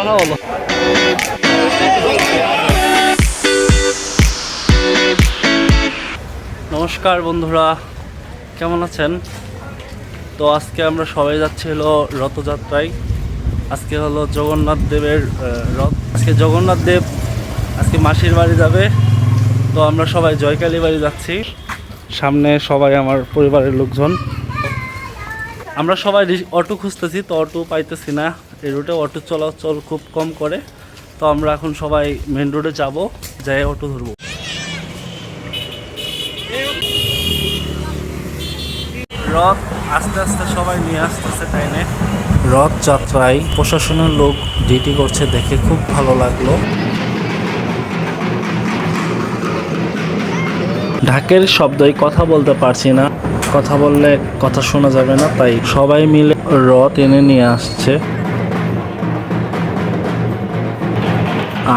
কথা বলো নমস্কার বন্ধুরা, কেমন আছেন? তো আজকে আমরা সবাই যাচ্ছি হলো রথযাত্রায়। আজকে হলো জগন্নাথ দেবের রথ। আজকে জগন্নাথ দেব আজকে মাসির বাড়ি যাবে। তো আমরা সবাই জয়কালী বাড়ি যাচ্ছি। সামনে সবাই আমার পরিবারের লোকজন। আমরা সবাই অটো খুঁজতেছি, তো অটো পাইতেছি না। এই রুটে অটো চলাচল খুব কম করে। তো আমরা এখন সবাই মেন রোডে যাব, যাই অটো ধরবো। রথ আস্তে আস্তে সবাই নিয়ে আসতেছে টাইনে রথ যাত্রায় প্রশাসনের লোক ডিউটি করছে দেখে খুব ভালো লাগল। ঢাকের শব্দই কথা বলতে পারছি না। কথা বললে কথা শোনা যাবে না, তাই সবাই মিলে রথ এনে নিয়ে আসছে।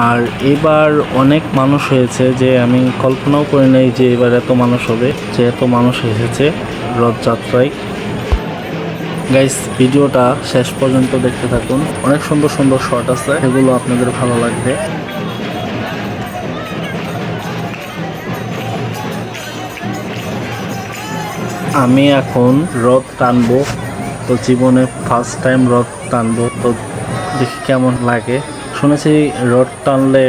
আর এবার অনেক মানুষ হয়েছে যে আমি কল্পনাও করি নাই যে এবার এত মানুষ হবে, যে এত মানুষ এসেছে রথযাত্রায়। গাইস ভিডিওটা শেষ পর্যন্ত দেখতে থাকুন। অনেক সুন্দর সুন্দর শট আছে সেগুলো আপনাদের ভালো লাগবে। আমি এখন রথ টানবো, তো জীবনে ফার্স্ট টাইম রথ টানবো, তো দেখি কেমন লাগে। শুনেছি রড টানলে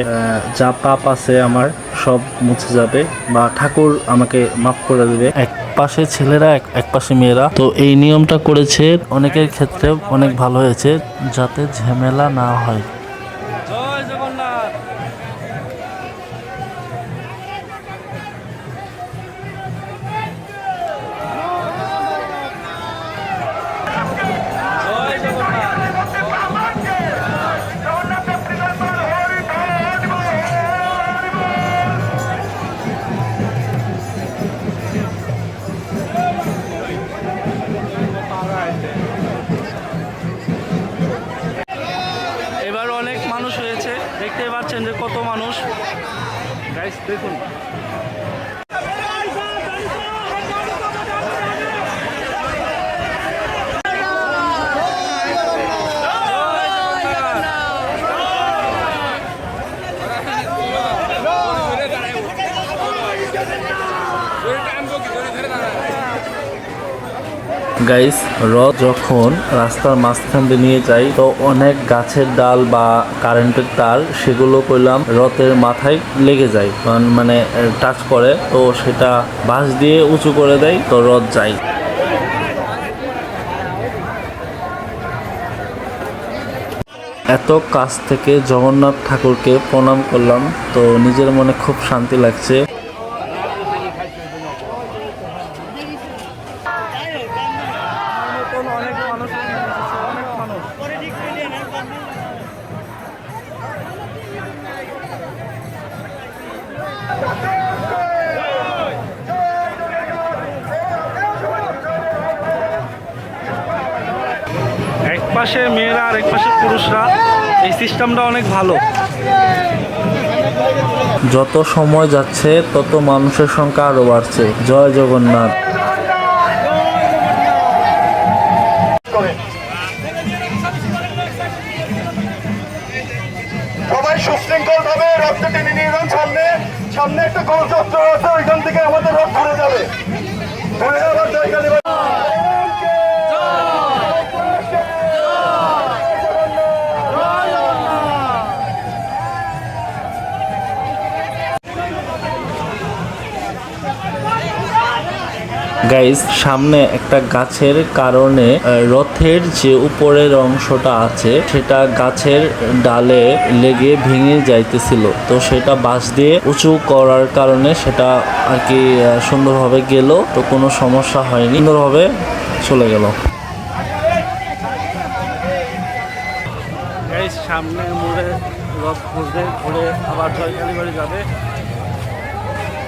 যা পাপ আছে আমার সব মুছে যাবে বা ঠাকুর আমাকে মাফ করে দেবে। এক পাশে ছেলেরা এক পাশে মেয়েরা। তো এই নিয়মটা করেছে, অনেকের ক্ষেত্রে অনেক ভালো হয়েছে, যাতে ঝামেলা না হয়। গাইস দেখুন গাইস রথ যখন রাস্তার মাঝখান দিয়ে নিয়ে যাই, তো অনেক গাছের ডাল বা কারেন্টের তার সেগুলো করলাম রথের মাথায় লেগে যায়, মান- টাচ করে। তো সেটা বাঁশ দিয়ে উঁচু করে দেয়, তো রথ যায়। এত কাছ থেকে জগন্নাথ ঠাকুরকে প্রণাম করলাম, তো নিজের মনে খুব শান্তি লাগছে। পাশে মেয়েরা আর এক পাশে পুরুষরা এই সিস্টেমটা অনেক ভালো। যত সময় যাচ্ছে তত মানুষের সংখ্যা আরও বাড়ছে। জয় জগন্নাথ। সবাই সুশৃঙ্খল ভাবে রথটা টেনে নিয়ে যান সামনে। সামনে একটা গোল চত্বর আছে ওইখান থেকে আমাদের রথ ঘুরে যাবে। আবার গাইস সামনে একটা গাছের কারণে রথের যে উপরের অংশটা আছে, সেটা গাছের ডালে লেগে ভেঙে যাইতেছিল। তো সেটা বাঁশ দিয়ে উঁচু করার কারণে সেটা আর কি সুন্দরভাবে গেল। তো কোনো সমস্যা হয়নি। সুন্দরভাবে চলে গেল। সামনে মোড়ে রথ ঘুরবে ঘুরে আবার জয়কালী বাড়ি যাবে।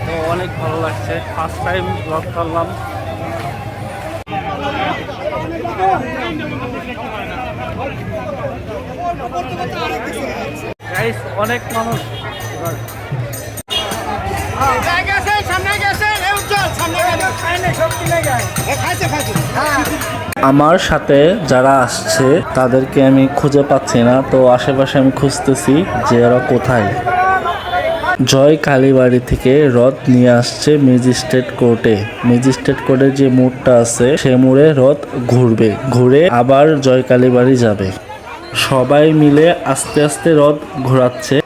তো অনেক ভালো লাগছে। ফার্স্ট টাইম রথ করলাম। অনেক মানুষ। আমার সাথে যারা আসছে, তাদেরকে আমি খুঁজে পাচ্ছি না, তো আশেপাশে আমি খুঁজতেছি যে এরা কোথায়। জয় কালীবাড়ি থেকে রথ নিয়ে আসছে ম্যাজিস্ট্রেট কোর্টে। ম্যাজিস্ট্রেট কোর্টের যে মোড়টা আছে, সে মোড়ে রথ ঘুরবে। ঘুরে আবার জয় কালীবাড়ি যাবে। সবাই মিলে আস্তে আস্তে রথ ঘোরাচ্ছে।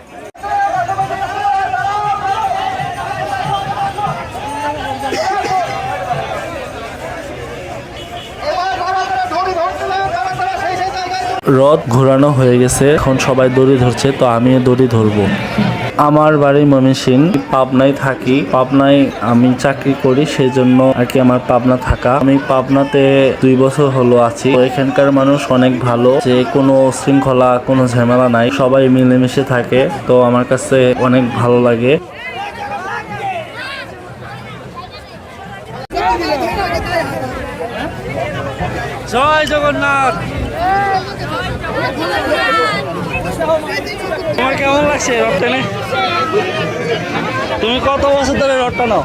রথ ঘোরানো হয়ে গেছে। এখন সবাই দড়ি ধরছে, তো আমিও দড়ি ধরবো। আমার বাড়ি ময়মনসিং পাবনায় থাকি। পাবনায় আমি চাকরি করি সেই জন্য আর কি আমার পাবনা থাকা। আমি পাবনাতে দুই বছর হলো আছি। এখানকার মানুষ অনেক ভালো। যে কোনো শৃঙ্খলা, কোনো ঝামেলা নাই। সবাই মিলেমিশে থাকে। তো আমার কাছে অনেক ভালো লাগে। জয় জগন্নাথ তোমার কেমন লাগছে রথ টেনে তুমি কত বছর ধরে রথ টানো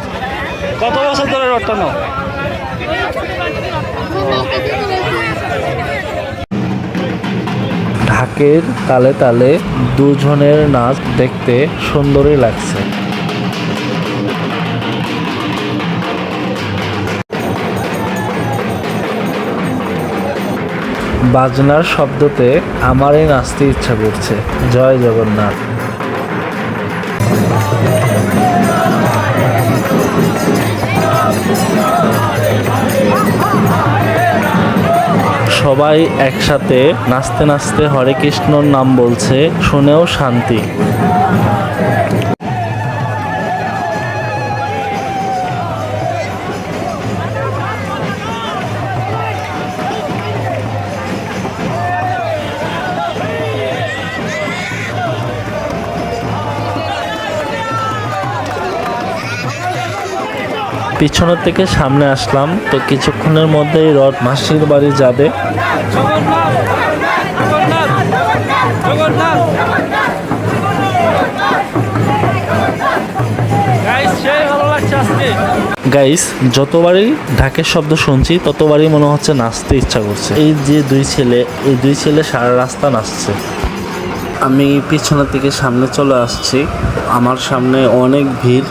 কত বছর ধরে রথ টানো ঢাকের তালে তালে দুজনের নাচ দেখতে সুন্দরই লাগছে। বাজনার শব্দতে আমারই নাচতে ইচ্ছা করছে। জয় জগন্নাথ। সবাই একসাথে নাচতে নাচতে হরে কৃষ্ণর নাম বলছে শুনেও শান্তি। পিছনের থেকে সামনে আসলাম, তো কিছুক্ষণের মধ্যেই রথ মাসির বাড়ি যাবে। গাইস যতবারই ঢাকের শব্দ শুনছি, ততবারই মনে হচ্ছে নাচতে ইচ্ছা করছে। এই যে দুই ছেলে, এই দুই ছেলে সারা রাস্তা নাচছে। আমি পিছনের দিকে সামনে চলে আসছি। আমার সামনে অনেক ভিড়।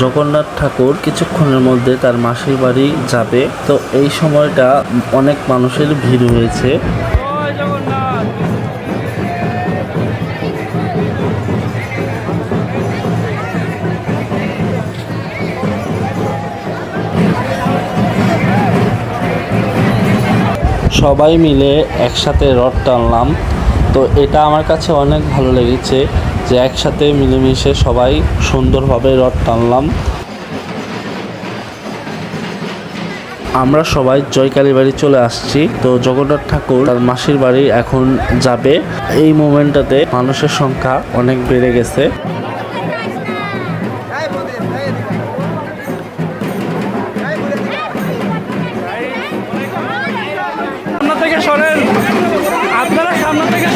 জগন্নাথ ঠাকুর কিছুক্ষণের মধ্যে তার মাসির বাড়ি যাবে। তো এই সময়টা অনেক মানুষের ভিড় হয়েছে। সবাই মিলে একসাথে রথ টানলাম। তো এটা আমার কাছে অনেক ভালো লেগেছে যে একসাথে মিলেমিশে সবাই সুন্দরভাবে রথ টানলাম। আমরা সবাই জয়কালী বাড়ি চলে আসছি। তো জগন্নাথ ঠাকুর তার মাসির বাড়ি এখন যাবে। এই মোমেন্টটাতে মানুষের সংখ্যা অনেক বেড়ে গেছে। আপনারা সামনে থেকে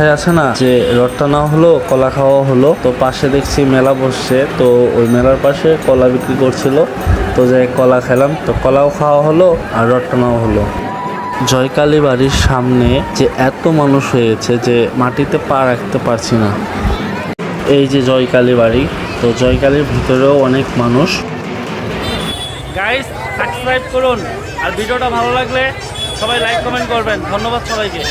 কথায় আছে না যে রথ টানা হলো, কলা খাওয়া হলো। তো পাশে দেখছি মেলা বসছে। তো ওই মেলার পাশে কলা বিক্রি করছিল। তো যাই কলা খেলাম। তো কলাও খাওয়া হলো আর রথ টানাও হলো। জয়কালী বাড়ির সামনে যে এত মানুষ হয়েছে যে মাটিতে পা রাখতে পারছি না। এই যে জয়কালী বাড়ি তো জয়কালীর ভিতরেও অনেক মানুষ। গাইস সাবস্ক্রাইব করুন। আর ভিডিওটা ভালো লাগলে সবাই লাইক কমেন্ট করবেন। ধন্যবাদ সবাইকে।